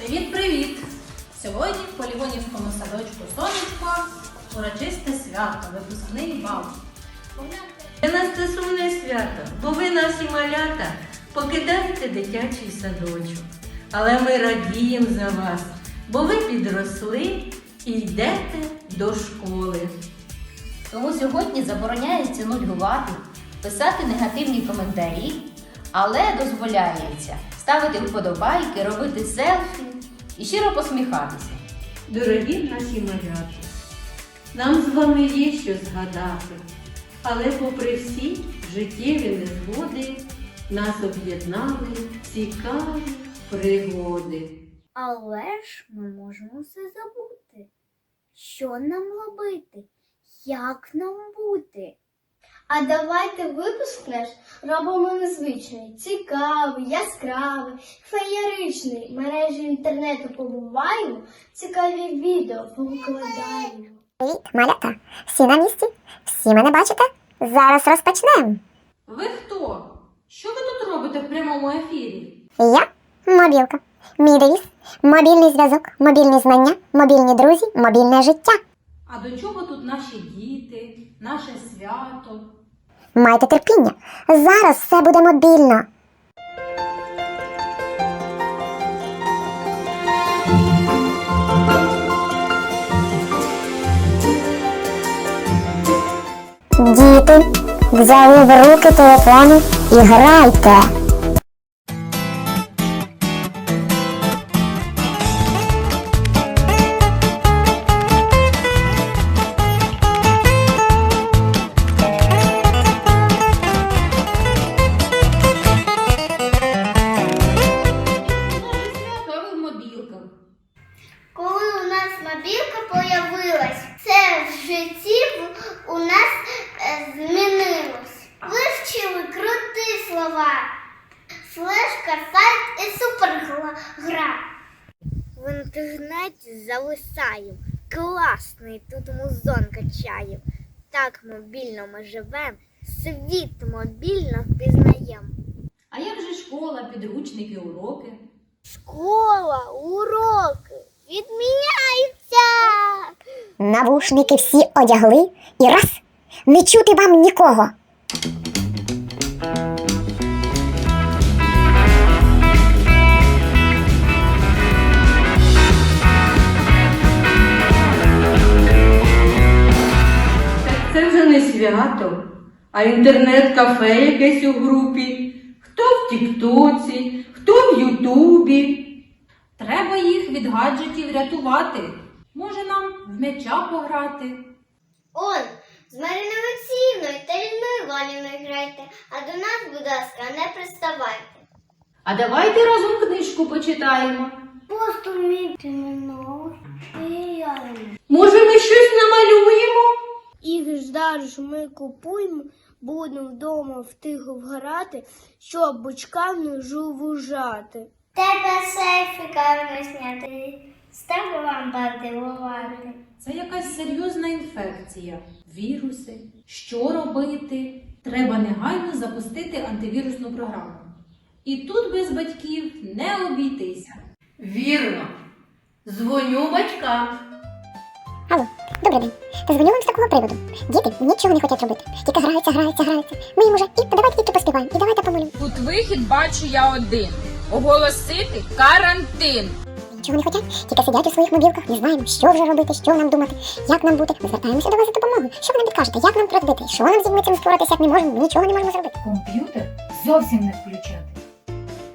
Привіт-привіт! Сьогодні в полігонівському садочку Сонечко урочисте свято, випускний бал. Для нас це сумне свято, бо ви наші малята покидаєте дитячий садочок. Але ми радіємо за вас, бо ви підросли і йдете до школи. Тому сьогодні забороняється нудьгувати, писати негативні коментарі, але дозволяється ставити вподобайки, робити селфі і щиро посміхатися. Дорогі наші малята, нам з вами є що згадати, але попри всі життєві незгоди нас об'єднали цікаві пригоди. Але ж ми можемо все забути. Що нам робити? Як нам бути? А давайте випуск наш робимо незвичний, цікавий, яскравий, феєричний. Мережі інтернету побуваємо, цікаві відео повикладаємо. Привіт, малята! Всі на місці? Всі мене бачите? Зараз розпочнемо. Ви хто? Що ви тут робите в прямому ефірі? Я мобілка. Мій девіз – мобільний зв'язок, мобільні знання, мобільні друзі, мобільне життя. А до чого тут наші діти, наше свято? Майте терпіння. Зараз все буде мобільно. Діти, взяли в руки телефони і грайте. Слова. Флешка, сайт і супергра. В інтернеті зависаємо. Класний тут музон качаємо. Так мобільно ми живемо, світ мобільно впізнаємо. А як же школа, підручники, уроки? Школа, уроки відміняються. Навушники всі одягли і раз не чути вам нікого. Свято, а інтернет-кафе якесь у групі. Хто в Тіктоці, хто в Ютубі. Треба їх від гаджетів рятувати. Може нам в м'яча пограти. Он, з Мариною Олексіївною та Людмилою Іванівною грайте, а до нас, будь ласка, не приставайте. А давайте разом книжку почитаємо. Просто мене Може, ми щось намалюємо? Їх зараз ми купуємо, будемо вдома втихо вгорати, щоб бочкам не жувужати. Тебе сейфіками зняти, ставлю вам подивувати. Це якась серйозна інфекція, віруси. Що робити? Треба негайно запустити антивірусну програму. І тут без батьків не обійтися. Вірно. Дзвоню батькам. Алло, добрий день. Дзвоню вам з такого приводу. Діти нічого не хочуть робити. Тільки граються, граються, граються. Ми їм уже і давайте тільки поспіваємо, і давайте помолимо. Тут вихід бачу я один. Оголосити карантин. Нічого не хочуть, тільки сидять у своїх мобілках, не знаємо, що вже робити, що нам думати, як нам бути. Ми звертаємося до вас за допомогою. Що ви нам підкажете, як нам розбити? Що нам з дітьми цим споратися, як не можемо, нічого не можемо зробити. комп'ютер зовсім не включати.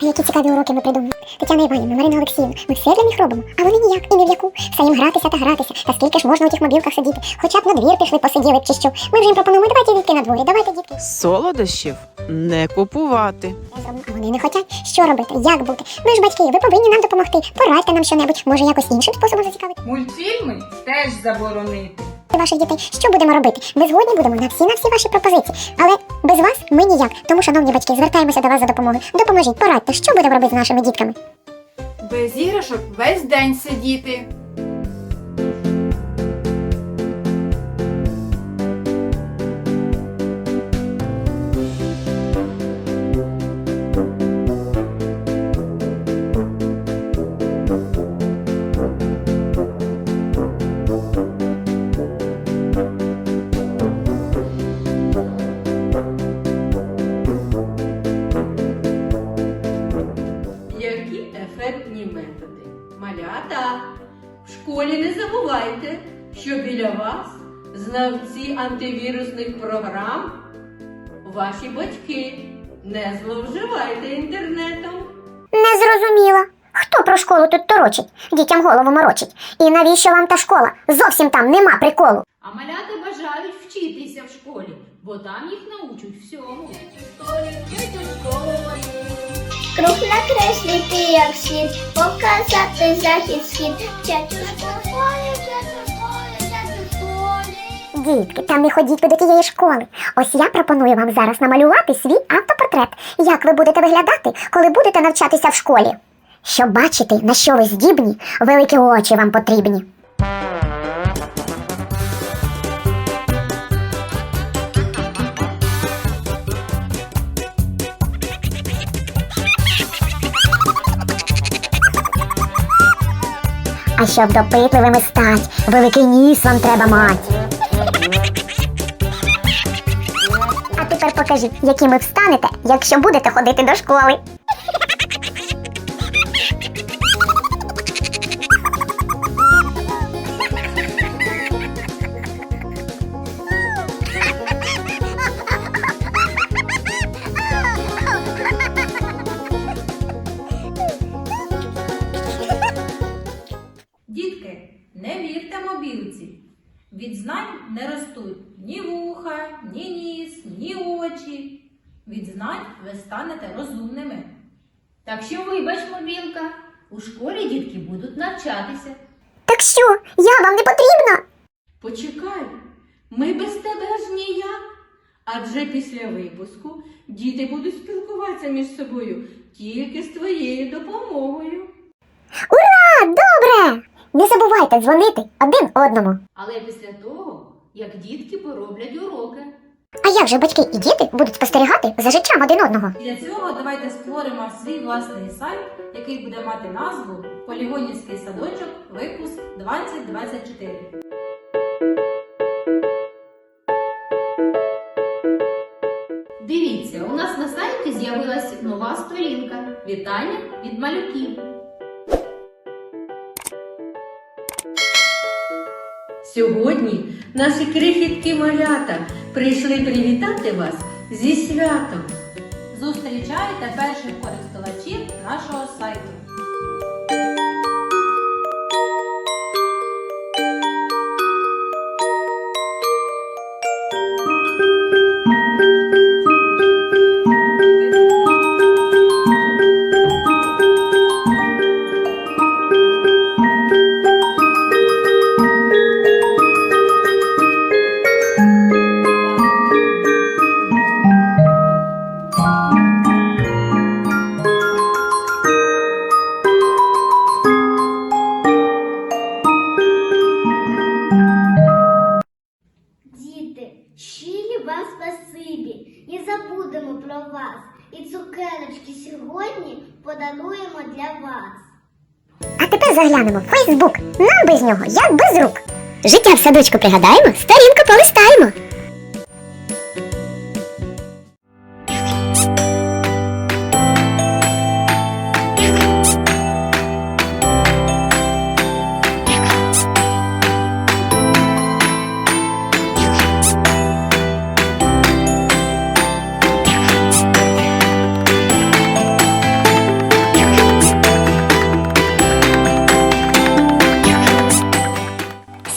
А які цікаві уроки ми придумали. Тетяна Іванівна, Марина Олексіївна, ми все для них робимо, а вони ніяк і ні в яку. Все їм гратися та гратися. Та скільки ж можна у тих мобілках сидіти? Хоча б на двір пішли, посиділи чи що. Ми вже їм пропонуємо, давайте дітки на дворі, давайте дітки. Солодощів не купувати. А вони не хочуть. Що робити? Як бути? Ми ж батьки, ви повинні нам допомогти. Порадьте нам щонебудь, може якось іншим способом зацікавити Мультфільми теж заборонити. Ваших дітей. Що будемо робити? Ми згодні будемо на всі на всі ваші пропозиції. Але без вас ми ніяк. Тому, шановні батьки, звертаємося до вас за допомогою. Допоможіть, порадьте, що будемо робити з нашими дітками. Без іграшок весь день сидіти. Ваші батьки. Не зловживайте інтернетом. Не зрозуміла. Хто про школу тут торочить? Дітям голову морочить. І навіщо вам та школа? Зовсім там нема приколу. А малята бажають вчитися в школі, бо там їх научуть всьому. Круг накреслити, як слід, показати захід схід. Вчать у школі, Дітки, та не ходіть ви до тієї школи. Ось я пропоную вам зараз намалювати свій автопортрет. Як ви будете виглядати, коли будете навчатися в школі? Щоб бачити, на що ви здібні, великі очі вам потрібні. А щоб допитливими стать, великий ніс вам треба мать. Тепер покажіть, якими встанете, якщо будете ходити до школи. Що, я вам не потрібна? Почекай, ми без тебе аж ніяк. Адже після випуску діти будуть спілкуватися між собою тільки з твоєю допомогою. Ура! Добре! Не забувайте дзвонити один одному. Але після того, як дітки пороблять уроки. А як же батьки і діти будуть спостерігати за життям один одного? Для цього давайте створимо свій власний сайт, який буде мати назву Полігонівський садочок випуск 2024. Дивіться, у нас на сайті з'явилась нова сторінка. Вітання від малюків. Сьогодні наші крихітки малята прийшли привітати вас зі святом. Зустрічайте перших користувачів нашого сайту. Про вас. І цукерочки сьогодні подаруємо для вас. А тепер заглянемо в Фейсбук. Нам без нього, як без рук. Життя в садочку пригадаємо, сторінку полистаємо.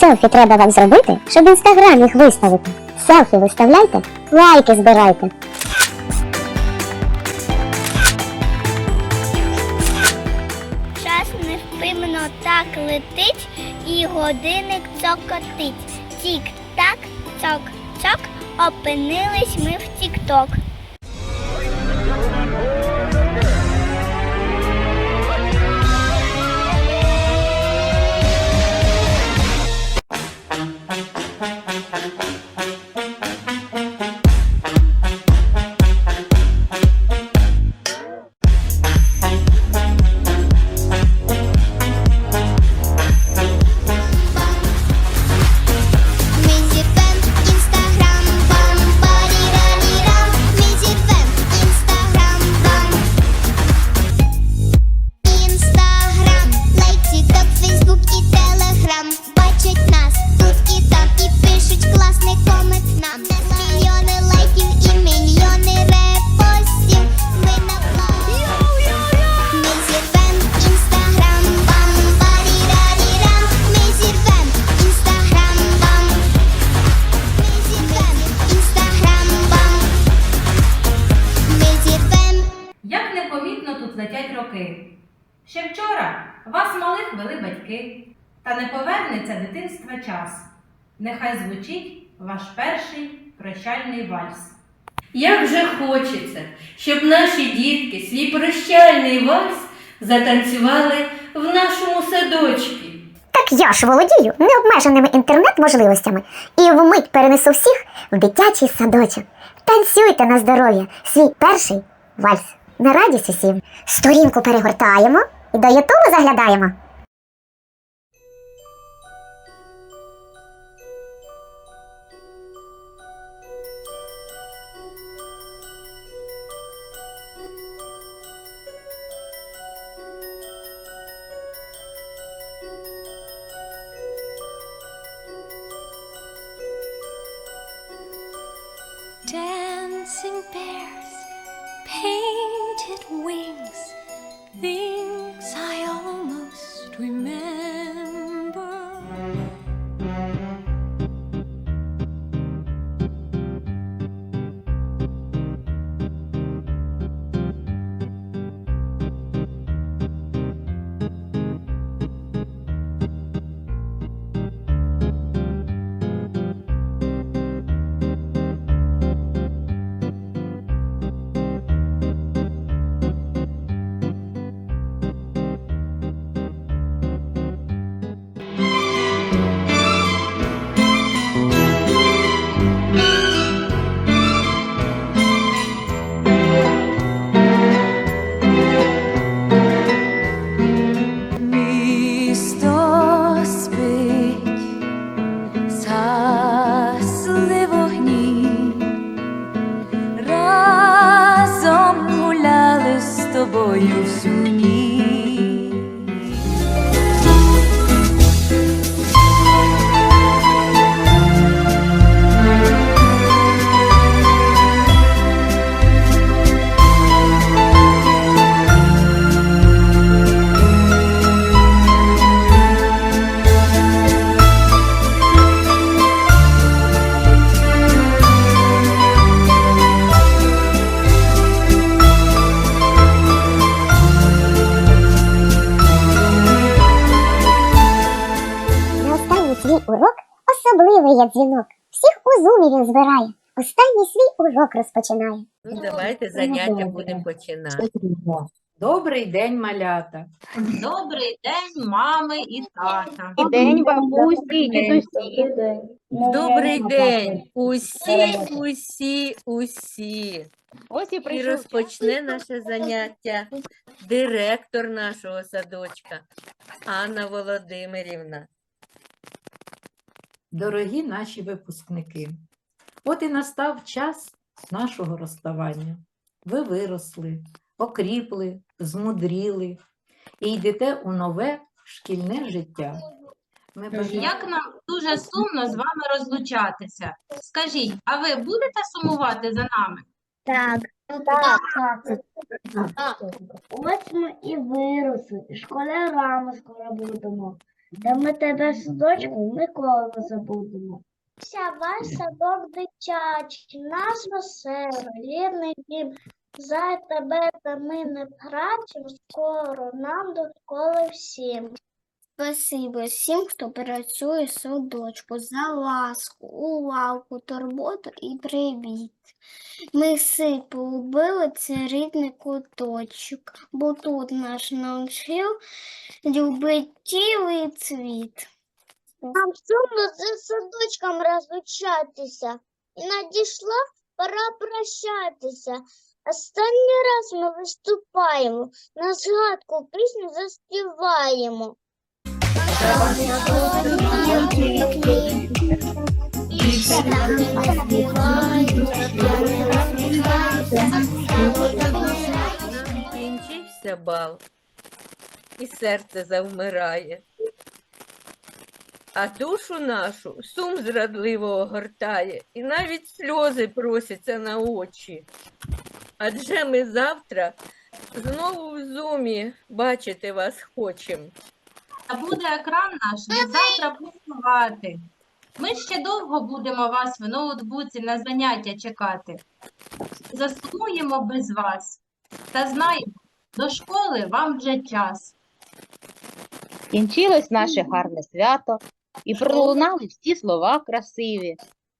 Селфі треба вам зробити, щоб інстаграм їх виставити. Селфі виставляйте, лайки збирайте. Час невпинно так летить, і годинник цокотить. Тік-так, цок-цок, опинились ми в тік-ток. Нехай звучить ваш перший прощальний вальс. Як же хочеться, щоб наші дітки свій прощальний вальс затанцювали в нашому садочку. Так я ж володію необмеженими інтернет-можливостями і вмить перенесу всіх в дитячий садочок. Танцюйте на здоров'я, свій перший вальс. На радість усім. Сторінку перегортаємо і до Ютубу заглядаємо. Всіх зумі він збирає. Останній свій урок розпочинає. Ну, давайте заняття будемо починати. Добрий день, малята. Добрий день, мами і тата. День бабусі, дідусі. Добрий день, усі, усі, усі. Ось і І розпочне наше заняття директор нашого садочка Анна Володимирівна. Дорогі наші випускники, от і настав час нашого розставання. Ви виросли, окріпли, змудріли і йдете у нове шкільне життя. Ми бажаємо- Як нам дуже сумно з вами розлучатися. Скажіть, а ви будете сумувати за нами? Так. Так. так. Ось ми і виросли, школярами скоро будемо. Та ми тебе садочку ніколи не забудемо. Вся ваш садок дитячий, наш веселий, рідний дім. За тебе та ми не працюємо, скоро нам до всім. Спасибо всім, хто працює в садочку, за ласку, увагу, турботу і привіт. Ми всі полюбили цей рідний куточок, бо тут наш навчив любить тілий цвіт. Нам сумно з садочком розлучатися, і надійшла пора прощатися. Останній раз ми виступаємо, на згадку пісню заспіваємо. Кінчився бал, і серце завмирає. А душу нашу сум зрадливо огортає, і навіть сльози просяться на очі. Адже ми завтра знову в зумі бачити вас хочемо. Та буде екран наш від завтра пустувати. Ми ще довго будемо вас в ноутбуці на заняття чекати. Засумуємо без вас. Та знаємо, До школи вам вже час. Кінчилось наше гарне свято, і пролунали всі слова красиві.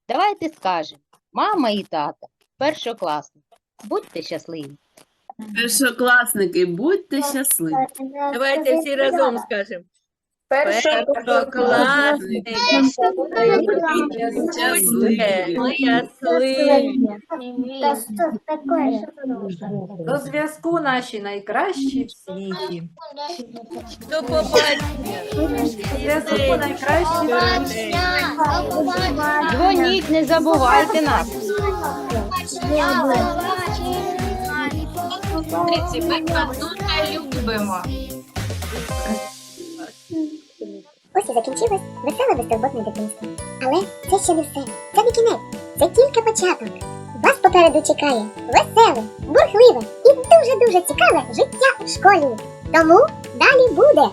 Давайте скажемо, мама і тата, першокласник, будьте щасливі. Першокласники, будьте щасливі. Давайте всі разом скажемо. Першокласники. Щасливі. До зв'язку наші найкращі в світі. До побачення. До зв'язку найкращі в світі. Дзвоніть, не забувайте нас. Ми вас дуже любимо. Ось і закінчилось веселе безтурботне дитинство. Але це ще не все. Це не кінець. Це тільки початок. Вас попереду чекає веселе, бурхливе і дуже-дуже цікаве життя у школі. Тому далі буде.